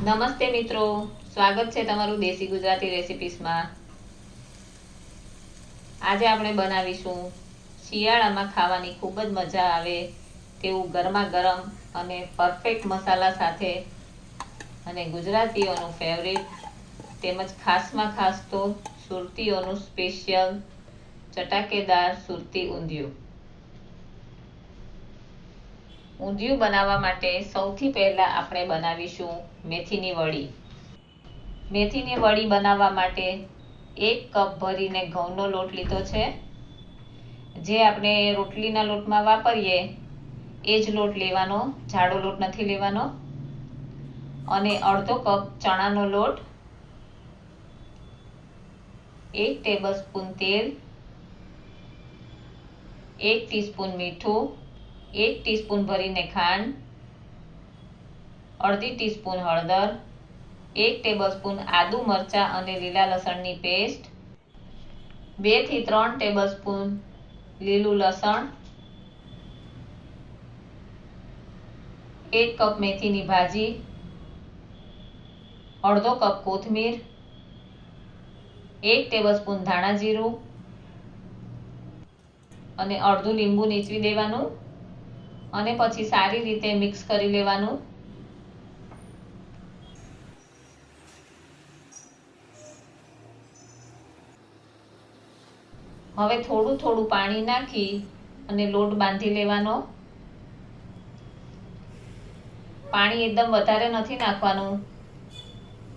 નમસ્તે મિત્રો. સ્વાગત છે તમારું દેશી ગુજરાતી રેસિપીસમાં. આજે આપણે બનાવીશું શિયાળામાં ખાવાની ખૂબ જ મજા આવે તેવું ગરમા ગરમ અને પરફેક્ટ મસાલા સાથે અને ગુજરાતીઓનું ફેવરેટ તેમજ ખાસમાં ખાસ તો સુરતીઓનું સ્પેશિયલ ચટાકેદાર સુરતી ઊંધિયું. ઊંધિયું બનાવવા માટે સૌથી પહેલા આપણે બનાવીશું મેથીની વડી. મેથીની વડી બનાવવા માટે એક કપ ભરીને ઘઉંનો લોટ લીધો છે. જે આપણે રોટલીના લોટમાં વાપરીએ, એ જ લોટ લેવાનો, જાડો લોટ નથી લેવાનો. અને અડધો કપ ચણાનો લોટ, એક ટેબલ સ્પૂન તેલ, એક ટીસ્પૂન મીઠું એક ટીસ્પૂન ભરીને ખાંડ, અડધી ટીસ્પૂન હળદર, એક ટેબલસ્પૂન આદુ મરચાં અને લીલા લસણની પેસ્ટ બેથી ત્રણ ટેબલસ્પૂન લીલું લસણ, એક કપ મેથીની ભાજી, અડધો કપ કોથમીર, એક ટેબલસ્પૂન ધાણા જીરું અને અડધું લીંબુ નીચવી દેવાનું. અને પછી સારી રીતે મિક્સ કરી લેવાનું. હવે થોડું થોડું પાણી નાખી અને લોટ બાંધી લેવાનો. પાણી એકદમ વધારે નથી નાખવાનું.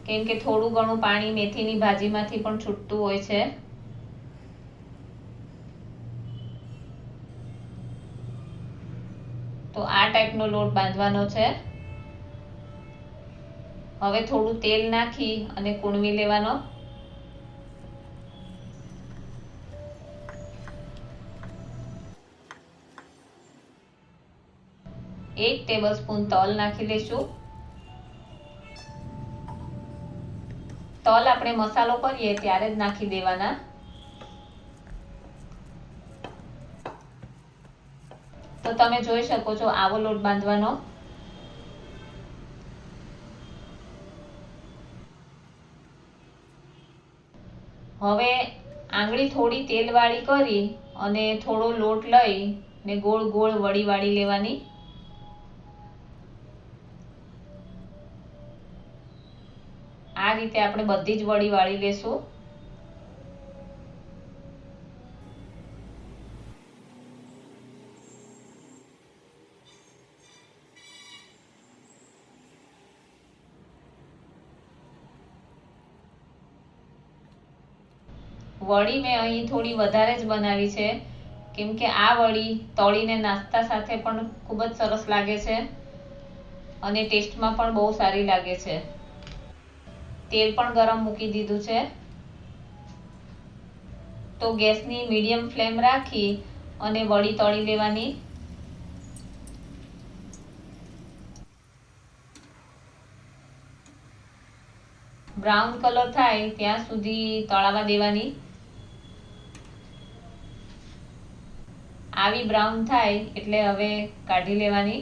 કેમ કે થોડું ઘણું પાણી મેથીની ભાજીમાંથી પણ છૂટતું હોય છે. તો આ ટાઈપનો લોટ બાંધવાનો છે. હવે થોડું તેલ નાખી અને કૂણવી લેવાનો. એક ટેબલ સ્પૂન તલ નાખી લેશું. તલ આપણે મસાલો કરીએ ત્યારે જ નાખી દેવાના. તો તમે જોઈ શકો છો આવો લોટ બાંધવાનો. હવે આંગળી થોડી તેલવાળી કરી અને થોડો લોટ લઈ ને ગોળ ગોળ વળી વાળી લેવાની. આ રીતે આપણે બધી જ વળી વાળી લેશું. વડી મેં અહીં થોડી વધારે જ બનાવી છે. કેમ કે આ વડી તળીને નાસ્તા સાથે પણ ખૂબ જ સરસ લાગે છે અને ટેસ્ટમાં પણ બહુ સારી લાગે છે. તેલ પણ ગરમ મૂકી દીધું છે. તો ગેસની મીડિયમ ફ્લેમ રાખી અને વડી તળી લેવાની. બ્રાઉન કલર થાય ત્યાં સુધી તળાવા દેવાની. આવી બ્રાઉન થાય એટલે હવે કાઢી લેવાની.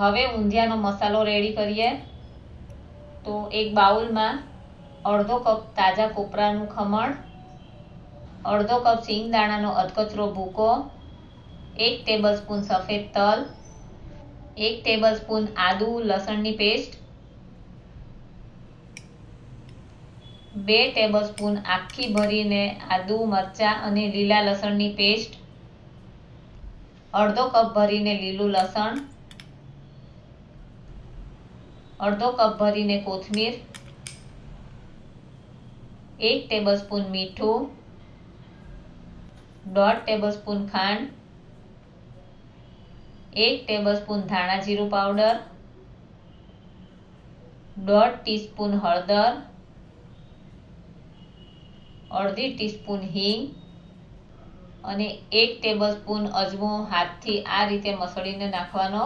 હવે ઊંધિયાનો મસાલો રેડી કરીએ. તો એક બાઉલમાં અડધો કપ તાજા કોપરાનું ખમણ, અડધો કપ સિંગ દાણાનો અધકચરો ભૂકો, એક ટેબલ સ્પૂન સફેદ તલ, એક ટેબલ સ્પૂન આદુ લસણની પેસ્ટ બે ટેબલ સ્પૂન આખી ભરીને આદુ, મરચાં અને લીલા લસણની પેસ્ટ અડધો કપ ભરીને લીલું લસણ, અડધો કપ ભરીને કોથમીર, એક ટેબલસ્પૂન મીઠું, દોઢ ટેબલસ્પૂન ખાંડ, એક ટેબલસ્પૂન ધાણા જીરું પાવડર દોઢ ટીસ્પૂન હળદર અડધી ટીસ્પૂન હિંગ અને એક ટેબલસ્પૂન અજમો હાથથી આ રીતે મસળીને નાખવાનો.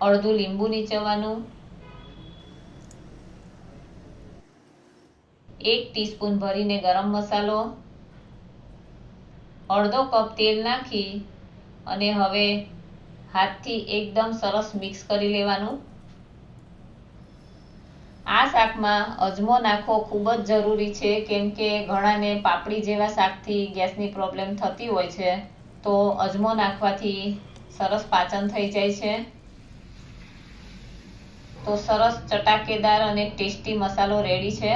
અડધું લીંબુ નીચવવાનું. એક ટીસ્પૂન ભરીને ગરમ મસાલો. અડધો કપ તેલ નાખી અને હવે હાથથી એકદમ સરસ મિક્સ કરી લેવાનું. આ શાકમાં અજમો નાખવો ખૂબ જ જરૂરી છે, કેમ કે ઘણાને પાપડી જેવા શાકથી ગેસની પ્રોબ્લેમ થતી હોય છે. તો અજમો નાખવાથી સરસ પાચન થઈ જાય છે. તો સરસ ચટાકેદાર અને ટેસ્ટી મસાલો રેડી છે.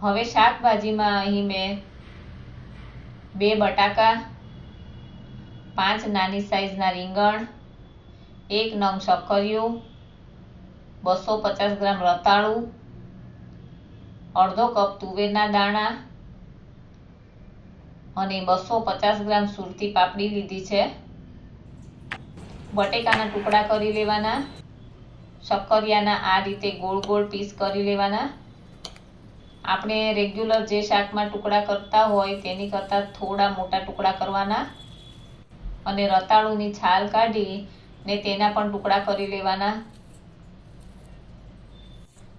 હવે શાકભાજીમાં અહીં મેં બે બટાકા, પાંચ નાની સાઈઝના રીંગણ, એક નંગ શક્કરિયું બસો પચાસ ગ્રામ રતાળું, અડધો કપ તુવેરના દાણા અને બસો પચાસ ગ્રામ સુરતી પાપડી લીધી છે. બટેકાના ટુકડા કરી લેવાના, શક્કરિયાના આ રીતે ગોળ ગોળ પીસ કરી લેવાના. આપણે રેગ્યુલર જે શાકમાં ટુકડા કરતા હોય તેની કરતાં થોડા મોટા ટુકડા કરવાના અને રતાળુની છાલ કાઢી ને તેના પણ ટુકડા કરી લેવાના.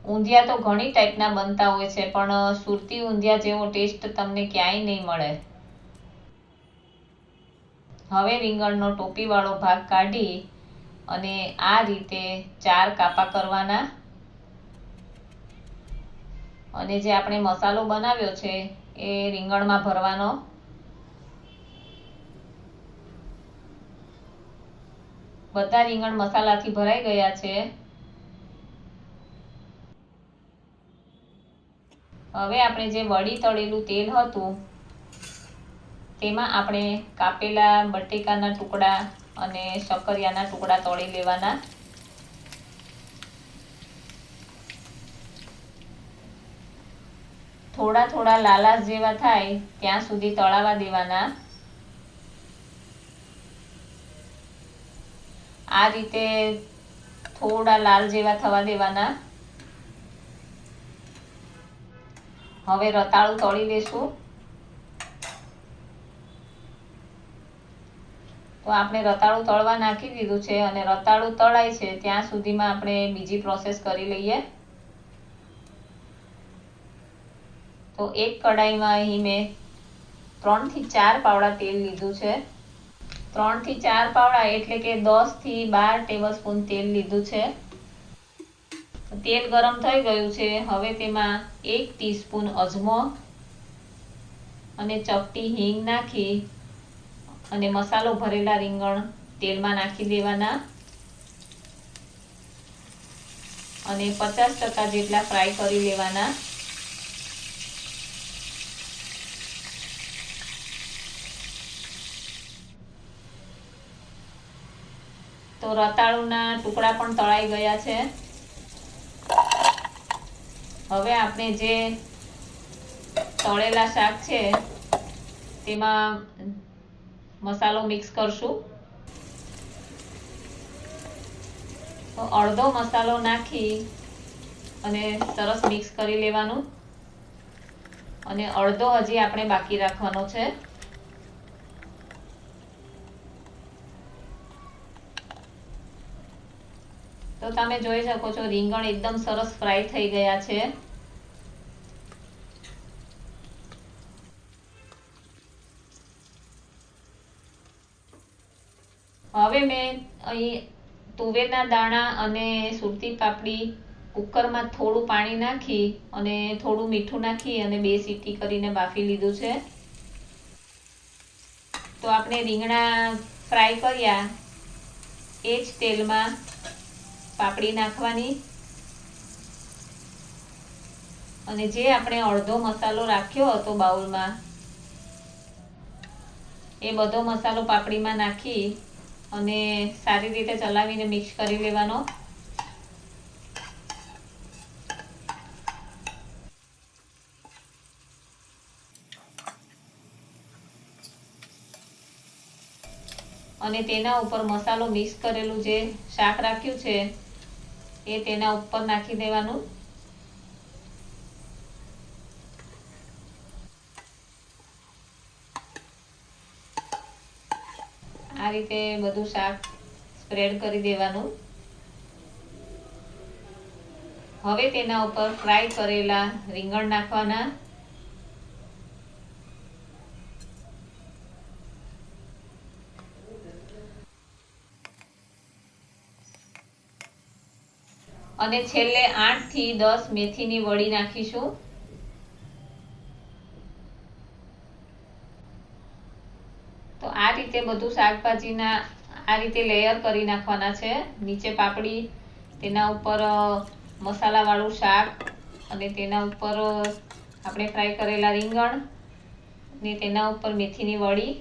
ઊંધિયા તો ઘણી ટાઈપના બનતા હોય છે, પણ સુરતી ઊંધિયા જેવો ટેસ્ટ તમને ક્યાંય નહીં મળે. હવે રીંગણનો ટોપીવાળો ભાગ કાઢી અને આ રીતે ચાર કાપા કરવાના. અને જે આપણે મસાલો બનાવ્યો છે, એ રીંગણમાં ભરવાનો. બધા રીંગણ મસાલાથી ભરાઈ ગયા છે. હવે આપણે જે વડી તળેલું તેલ હતું, તેમાં આપણે કાપેલા બટેકાના ટુકડા અને શક્કરિયાના ટુકડા તળી લેવાના. થોડા થોડા લાલાશ જેવા થાય ત્યાં સુધી તળાવા દેવાના. આ રીતે થોડા લાલ જેવા થવા દેવાના. હવે રતાળું તળી લેશું. તો આપણે રતાળું તળવા નાખી દીધું છે અને રતાળું તળાય છે, ત્યાં સુધીમાં આપણે બીજી પ્રોસેસ કરી લઈએ. તો એક કડાઈમાં અહીં મેં ત્રણથી ચાર પાવડા તેલ લીધું છે. ત્રણથી ચાર પાવડા એટલે કે દસથી બાર ટેબલ સ્પૂન તેલ લીધું છે. તેલ ગરમ થઈ ગયું છે. હવે તેમાં એક ટીસ્પૂન અજમો અને ચપટી હિંગ નાખી અને મસાલો ભરેલા રીંગણ તેલમાં નાખી દેવાના. અને પચાસ ટકા જેટલા ફ્રાય કરી લેવાના. તો રતાળુના ટુકડા પણ તળાઈ ગયા છે. હવે આપણે જે તળેલા શાક છે, તેમાં મસાલો મિક્સ કરશું. તો અડધો મસાલો નાખી અને સરસ મિક્સ કરી લેવાનું. અને અડધો હજી આપણે બાકી રાખવાનો છે. તો તમે જોઈ શકો છો રીંગણ એકદમ સરસ ફ્રાય થઈ ગયા છે. હવે મેં અહીં તુવેરના દાણા અને સુરતી પાપડી કુકરમાં થોડું પાણી નાખી અને થોડું મીઠું નાખી અને બે સીટી કરીને બાફી લીધું છે. તો આપણે રીંગણા ફ્રાય કર્યા. એ જ તેલમાં પાપડી નાખવાની. અને જે આપણે અડધો મસાલો રાખ્યો હતો બાઉલમાં, એ બધો મસાલો પાપડીમાં નાખી અને સારી રીતે ચલાવીને મિક્સ કરી લેવાનો. અને તેના ઉપર મસાલો મિક્સ કરેલું જે શાક રાખ્યું છે, એ તેના ઉપર નાખી દેવાનું. આ રીતે બધું શાક સ્પ્રેડ કરી દેવાનું. હવે તેના ઉપર ફ્રાય કરેલા રીંગણ નાખવાના. અને છેલ્લે આઠથી દસ મેથીની વડી નાખીશું. રીતે બધું શાકભાજીના આ રીતે લેયર કરી નાખવાના છે. નીચે પાપડી, તેના ઉપર મસાલાવાળું શાક અને તેના ઉપર આપણે ફ્રાય કરેલા રીંગણ ને તેના ઉપર મેથીની વડી.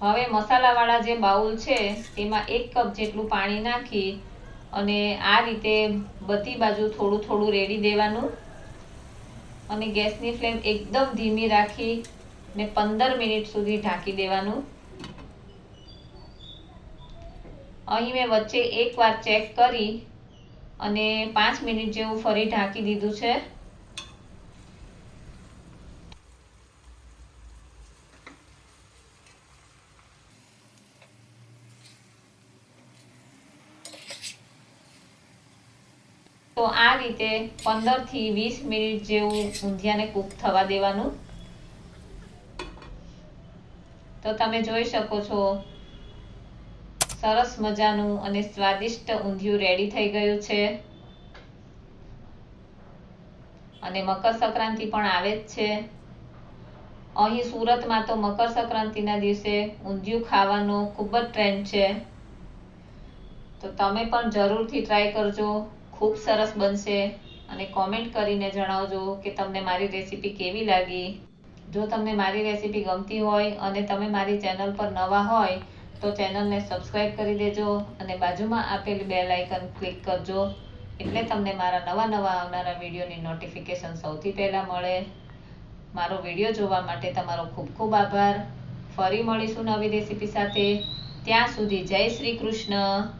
હવે મસાલાવાળા જે બાઉલ છે, તેમાં એક કપ જેટલું પાણી નાખી અને આ રીતે બધી બાજુ થોડું થોડું રેડી દેવાનું. અને ગેસની ફ્લેમ એકદમ ધીમી રાખી ને પંદર મિનિટ સુધી ઢાંકી દેવાનું. અહીં મેં વચ્ચે એકવાર ચેક કરી અને પાંચ મિનિટ જેવું ફરી ઢાંકી દીધું છે. તો આ રીતે પંદરથી વીસ મિનિટ જેવું ઊંધિયાને કૂક થવા દેવાનું. તો તમે જોઈ શકો છો. સરસ મજાનું અને સ્વાદિષ્ટ ઊંધિયું રેડી થઈ ગયું છે. અને મકર સંક્રાંતિ પણ આવે જ છે. અહીં સુરતમાં તો મકર સંક્રાંતિના દિવસે ઊંધિયું ખાવાનો ખૂબ જ ટ્રેન્ડ છે. તો તમે પણ જરૂરથી ટ્રાય કરજો. ખૂબ સરસ બનશે. અને કોમેન્ટ કરીને જણાવજો કે તમને મારી રેસીપી કેવી લાગી. જો તમને મારી રેસીપી ગમતી હોય અને તમે મારી ચેનલ પર નવા હોય, તો ચેનલને સબસ્ક્રાઈબ કરી દેજો અને બાજુમાં આપેલી બેલ આઇકન ક્લિક કરજો. એટલે તમને મારા નવા નવા આવનારા વિડીયોની નોટિફિકેશન સૌથી પહેલાં મળે. મારો વીડિયો જોવા માટે તમારો ખૂબ ખૂબ આભાર. ફરી મળીશું નવી રેસીપી સાથે. ત્યાં સુધી જય શ્રી કૃષ્ણ.